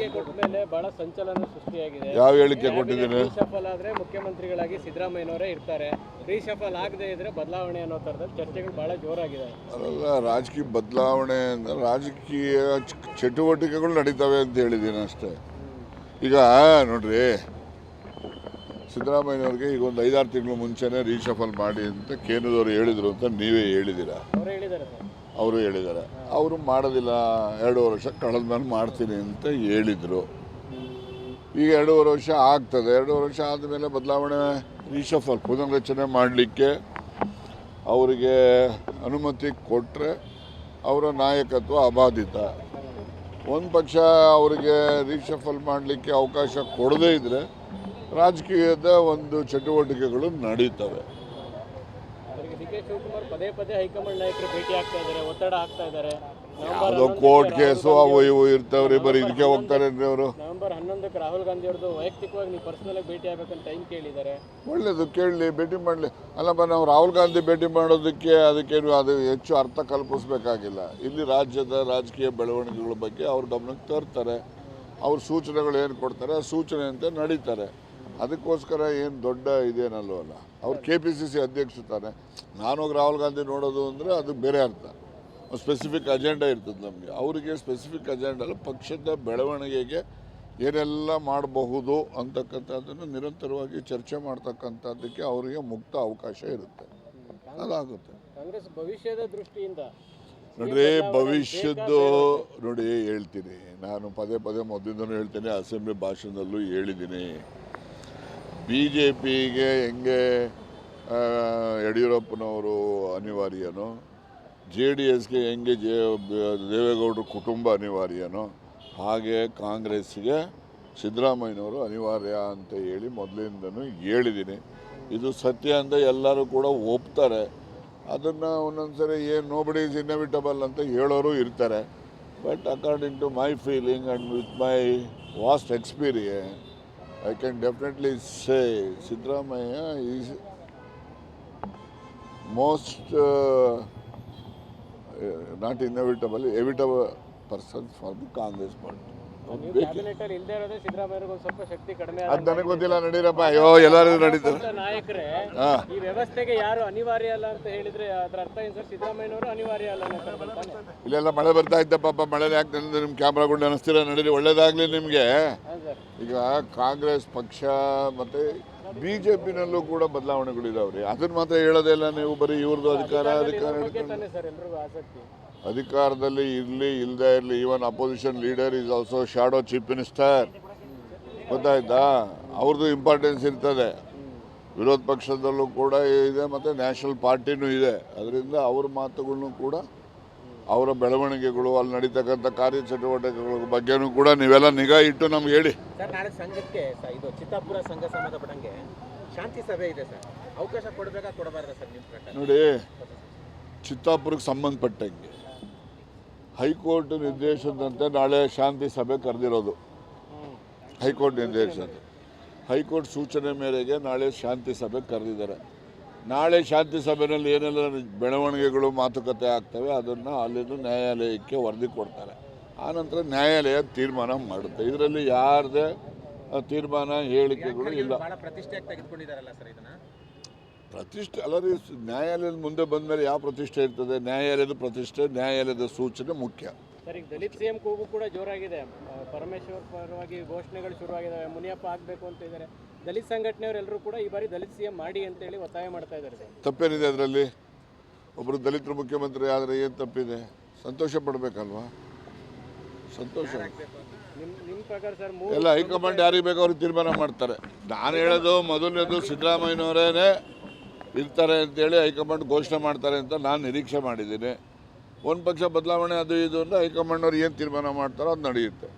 ಹೇಳಿಕೆ ಕೊಟ್ಟ ಮೇಲೆ ಬಹಳ ಸಂಚಲನ ಸೃಷ್ಟಿಯಾಗಿದೆ ಯಾವ ಹೇಳಿಕೆ ಕೊಟ್ಟಿದ್ದೀನಿ ರೀಶಫಲ್ ಆದ್ರೆ ಮುಖ್ಯಮಂತ್ರಿಗಳಾಗಿ ಸಿದ್ದರಾಮಯ್ಯನವರೇ ಇರ್ತಾರೆ ರೀಶಫಲ್ ಆಗದೆ ಇದ್ರೆ ಬದಲಾವಣೆ ಅನ್ನೋ ತರದಲ್ಲಿ ಚರ್ಚೆಗಳು ಬಹಳ ಜೋರಾಗಿದೆ ಅದಲ್ಲ ರಾಜಕೀಯ ಬದಲಾವಣೆ ರಾಜಕೀಯ ಚಟುವಟಿಕೆಗಳು ನಡೀತಾವೆ ಅಂತ ಹೇಳಿದ್ದೀನಿ ಅಷ್ಟೇ ಈಗ ನೋಡ್ರಿ ಸಿದ್ದರಾಮಯ್ಯವ್ರಿಗೆ ಈಗ ಒಂದು ಐದಾರು ತಿಂಗಳು ಮುಂಚೆನೇ ರೀಶಫಲ್ ಮಾಡಿ ಅಂತ ಕೇಂದ್ರದವರು ಹೇಳಿದರು ಅಂತ ನೀವೇ ಹೇಳಿದ್ದಾರೆ ಅವರು ಹೇಳಿದ್ದಾರೆ ಅವರು ಮಾಡೋದಿಲ್ಲ ಎರಡೂವರೆ ವರ್ಷ ಕಳೆದ ಮೇಲೆ ಮಾಡ್ತೀನಿ ಅಂತ ಹೇಳಿದರು ಈಗ ಎರಡೂವರೆ ವರ್ಷ ಆಗ್ತದೆ ಎರಡೂವರೆ ವರ್ಷ ಆದಮೇಲೆ ಬದಲಾವಣೆ ರೀಶಫಲ್ ಪುನರ್ರಚನೆ ಮಾಡಲಿಕ್ಕೆ ಅವರಿಗೆ ಅನುಮತಿ ಕೊಟ್ಟರೆ ಅವರ ನಾಯಕತ್ವ ಅಬಾಧಿತ ಒಂದು ಪಕ್ಷ ಅವರಿಗೆ ರೀಶಫಲ್ ಮಾಡಲಿಕ್ಕೆ ಅವಕಾಶ ಕೊಡದೇ ಇದ್ದರೆ ರಾಜಕೀಯದ ಒಂದು ಚಟುವಟಿಕೆಗಳು ನಡೀತವೆ ಯಾವುದೋ ಕೋರ್ಟ್ ಕೇಸು ಅವು ಇವು ಇರ್ತಾವ್ರಿ ಬರೀ ಇದಕ್ಕೆ ಹೋಗ್ತಾರೆ ಅವರು ನವೆಂಬರ್ ಹನ್ನೊಂದಕ್ಕೆ ರಾಹುಲ್ ಗಾಂಧಿ ಅವ್ರದ್ದು ವೈಯಕ್ತಿಕವಾಗಿ ನೀವು ಪರ್ಸನಲ್ ಭೇಟಿ ಆಗಬೇಕಂತ ಟೈಮ್ ಕೇಳಿದ್ದಾರೆ ಒಳ್ಳೇದು ಕೇಳಲಿ ಭೇಟಿ ಮಾಡಲಿ ಅಲ್ಲಪ್ಪ ನಾವು ರಾಹುಲ್ ಗಾಂಧಿ ಭೇಟಿ ಮಾಡೋದಕ್ಕೆ ಅದಕ್ಕೆ ಅದು ಹೆಚ್ಚು ಅರ್ಥ ಕಲ್ಪಿಸಬೇಕಾಗಿಲ್ಲ ಇಲ್ಲಿ ರಾಜ್ಯದ ರಾಜಕೀಯ ಬೆಳವಣಿಗೆಗಳ ಬಗ್ಗೆ ಅವ್ರು ಗಮನಕ್ಕೆ ತರ್ತಾರೆ ಅವ್ರ ಸೂಚನೆಗಳು ಏನು ಕೊಡ್ತಾರೆ ಆ ಸೂಚನೆಯಂತೆ ನಡೀತಾರೆ ಅದಕ್ಕೋಸ್ಕರ ಏನು ದೊಡ್ಡ ಇದೇನಲ್ವಲ್ಲ ಅವ್ರು ಕೆ ಪಿ ಸಿ ಸಿ ಅಧ್ಯಕ್ಷ ತಾನೆ ನಾನು ರಾಹುಲ್ ಗಾಂಧಿ ನೋಡೋದು ಅಂದರೆ ಅದು ಬೇರೆ ಅರ್ಥ ಸ್ಪೆಸಿಫಿಕ್ ಅಜೆಂಡಾ ಇರ್ತದೆ ನಮಗೆ ಅವರಿಗೆ ಸ್ಪೆಸಿಫಿಕ್ ಅಜೆಂಡ ಅಲ್ಲ ಪಕ್ಷದ ಬೆಳವಣಿಗೆಗೆ ಏನೆಲ್ಲ ಮಾಡಬಹುದು ಅಂತಕ್ಕಂಥದ್ದನ್ನು ನಿರಂತರವಾಗಿ ಚರ್ಚೆ ಮಾಡ್ತಕ್ಕಂಥದ್ದಕ್ಕೆ ಅವರಿಗೆ ಮುಕ್ತ ಅವಕಾಶ ಇರುತ್ತೆ ಅದಾಗುತ್ತೆ ಕಾಂಗ್ರೆಸ್ ಭವಿಷ್ಯದ ದೃಷ್ಟಿಯಿಂದ ನೋಡ್ರಿ ಭವಿಷ್ಯದ್ದು ನೋಡಿ ಹೇಳ್ತೀನಿ ನಾನು ಪದೇ ಪದೇ ಮೊದಲಿಂದನೂ ಹೇಳ್ತೀನಿ ಅಸೆಂಬ್ಲಿ ಭಾಷಣದಲ್ಲೂ ಹೇಳಿದ್ದೀನಿ ಬಿ ಜೆ ಪಿಗೆ ಹೆಂಗೆ ಯಡಿಯೂರಪ್ಪನವರು ಅನಿವಾರ್ಯನೋ ಜೆ ಡಿ ಎಸ್ಗೆ ಹೆಂಗೆ ಜೆ ದೇವೇಗೌಡರ ಕುಟುಂಬ ಅನಿವಾರ್ಯನೋ ಹಾಗೆ ಕಾಂಗ್ರೆಸ್ಗೆ ಸಿದ್ದರಾಮಯ್ಯನವರು ಅನಿವಾರ್ಯ ಅಂತ ಹೇಳಿ ಮೊದಲಿಂದನೂ ಹೇಳಿದ್ದೀನಿ ಇದು ಸತ್ಯ ಅಂತ ಎಲ್ಲರೂ ಕೂಡ ಒಪ್ತಾರೆ ಅದನ್ನು ಒಂದೊಂದ್ಸರಿ ಏನು ನೋಬಡಿ ಇಸ್ ಇನ್ಎವಿಟಬಲ್ ಅಂತ ಹೇಳೋರು ಇರ್ತಾರೆ but according to my feeling and with my vast experience I can definitely say Siddaramaiah is most uh, uh, not inevitable, evitable person for the Congress party. ಅದು ನನಗೆ ಗೊತ್ತಿಲ್ಲ ಅಯ್ಯೋ ಎಲ್ಲರೂ ಇಲ್ಲೆಲ್ಲ ಮಳೆ ಬರ್ತಾ ಇದ್ದ ಮಳೆ ಯಾಕೆ ನಿಮ್ಮ ಕ್ಯಾಮ್ರಾ ಗುಂಡು ಅನಿಸ್ತೀರ ನಡೀರಿ ಒಳ್ಳೇದಾಗ್ಲಿ ನಿಮ್ಗೆ ಈಗ ಕಾಂಗ್ರೆಸ್ ಪಕ್ಷ ಮತ್ತೆ ಬಿಜೆಪಿ ನಲ್ಲೂ ಕೂಡ ಬದಲಾವಣೆಗಳಿದಾವ್ರಿ ಅದನ್ನ ಮಾತ್ರ ಇಲ್ಲ ನೀವು ಬರೀ ಇವ್ರದ್ದು ಅಧಿಕಾರ ಅಧಿಕಾರ ಅಧಿಕಾರದಲ್ಲಿ ಇರಲಿ ಇಲ್ಲದೆ ಇರಲಿ even opposition leader is also shadow chief minister ಗೊತ್ತಾಯ್ತಾ ಅವ್ರದ್ದು ಇಂಪಾರ್ಟೆನ್ಸ್ ಇರ್ತದೆ ವಿರೋಧ ಪಕ್ಷದಲ್ಲೂ ಕೂಡ ಇದೆ ಮತ್ತು ನ್ಯಾಷನಲ್ ಪಾರ್ಟಿನೂ ಇದೆ ಅದರಿಂದ ಅವ್ರ ಮಾತುಗಳನ್ನೂ ಕೂಡ ಅವರ ಬೆಳವಣಿಗೆಗಳು ಅಲ್ಲಿ ನಡೀತಕ್ಕಂಥ ಕಾರ್ಯಚಟುವಟಿಕೆಗಳ ಬಗ್ಗೆನೂ ಕೂಡ ನೀವೆಲ್ಲ ನಿಗಾ ಇಟ್ಟು ನಮ್ಗೆ ಹೇಳಿ ಇದು ಚಿತ್ತಾಪುರ ಸಂಘ ಶಾಂತಿ ಸಭೆ ಇದೆ ಸರ್ ಅವಕಾಶ ಕೊಡಬೇಕಾ ಸರ್ ನೋಡಿ ಚಿತ್ತಾಪುರಕ್ಕೆ ಸಂಬಂಧಪಟ್ಟಂಗೆ ಹೈಕೋರ್ಟ್ ನಿರ್ದೇಶನದಂತೆ ನಾಳೆ ಶಾಂತಿ ಸಭೆ ಕರೆದಿರೋದು ಹೈಕೋರ್ಟ್ ನಿರ್ದೇಶನ ಹೈಕೋರ್ಟ್ ಸೂಚನೆ ಮೇರೆಗೆ ನಾಳೆ ಶಾಂತಿ ಸಭೆ ಕರೆದಿದ್ದಾರೆ ನಾಳೆ ಶಾಂತಿ ಸಭೆಯಲ್ಲಿ ಏನೆಲ್ಲ ಬೆಳವಣಿಗೆಗಳು ಮಾತುಕತೆ ಆಗ್ತವೆ ಅದನ್ನು ಅಲ್ಲಿಂದ ನ್ಯಾಯಾಲಯಕ್ಕೆ ವರದಿ ಕೊಡ್ತಾರೆ ಆನಂತರ ನ್ಯಾಯಾಲಯ ತೀರ್ಮಾನ ಮಾಡುತ್ತೆ ಇದರಲ್ಲಿ ಯಾರದೇ ತೀರ್ಮಾನ ಹೇಳಿಕೆಗಳು ಇಲ್ಲ ಪ್ರತಿಷ್ಠೆ ಅಲ್ಲರಿ ನ್ಯಾಯಾಲಯದ ಮುಂದೆ ಬಂದ ಮೇಲೆ ಯಾವ ಪ್ರತಿಷ್ಠೆ ಇರ್ತದೆ ನ್ಯಾಯಾಲಯದ ಪ್ರತಿಷ್ಠೆ ನ್ಯಾಯಾಲಯದ ಸೂಚನೆ ಮುಖ್ಯ ಸರ್ ಈಗ ದಲಿತ್ ಸಿಎಂ ಕೂಗು ಕೂಡ ಜೋರಾಗಿದೆ ಪರಮೇಶ್ವರ್ ಪರವಾಗಿ ಘೋಷಣೆಗಳು ಶುರುವಾಗಿದ್ದಾವೆ ಮುನಿಯಪ್ಪ ಆಗಬೇಕು ಅಂತ ಇದ್ದಾರೆ ದಲಿತ ಸಂಘಟನೆಯವರೆಲ್ಲರೂ ಕೂಡ ಈ ಬಾರಿ ದಲಿತ ಸಿಎಂ ಮಾಡಿ ಅಂತೇಳಿ ಒತ್ತಾಯ ಮಾಡ್ತಾ ಇದ್ದಾರೆ ಸರ್ ತಪ್ಪೇನಿದೆ ಅದರಲ್ಲಿ ಒಬ್ಬರು ದಲಿತರು ಮುಖ್ಯಮಂತ್ರಿ ಆದರೆ ಏನು ತಪ್ಪಿದೆ ಸಂತೋಷ ಪಡಬೇಕಲ್ವಾ ಸಂತೋಷ ನಿಮ್ಮ ಪ್ರಕಾರ ಸರ್ ಎಲ್ಲ ಹೈಕಮಾಂಡ್ ಯಾರಿಗೆ ಬೇಕೋ ಅವ್ರಿಗೆ ತೀರ್ಮಾನ ಮಾಡ್ತಾರೆ ನಾನು ಹೇಳೋದು ಮೊದಲನೇದು ಸಿದ್ದರಾಮಯ್ಯನವರೇನೆ ಇರ್ತಾರೆ ಅಂತೇಳಿ ಹೈಕಮಾಂಡ್ ಘೋಷಣೆ ಮಾಡ್ತಾರೆ ಅಂತ ನಾನು ನಿರೀಕ್ಷೆ ಮಾಡಿದ್ದೀನಿ ಒಂದು ಪಕ್ಷ ಬದಲಾವಣೆ ಅದು ಇದು ಅಂದರೆ ಅವ್ರು ಏನು ತೀರ್ಮಾನ ಮಾಡ್ತಾರೋ ಅದು ನಡೆಯುತ್ತೆ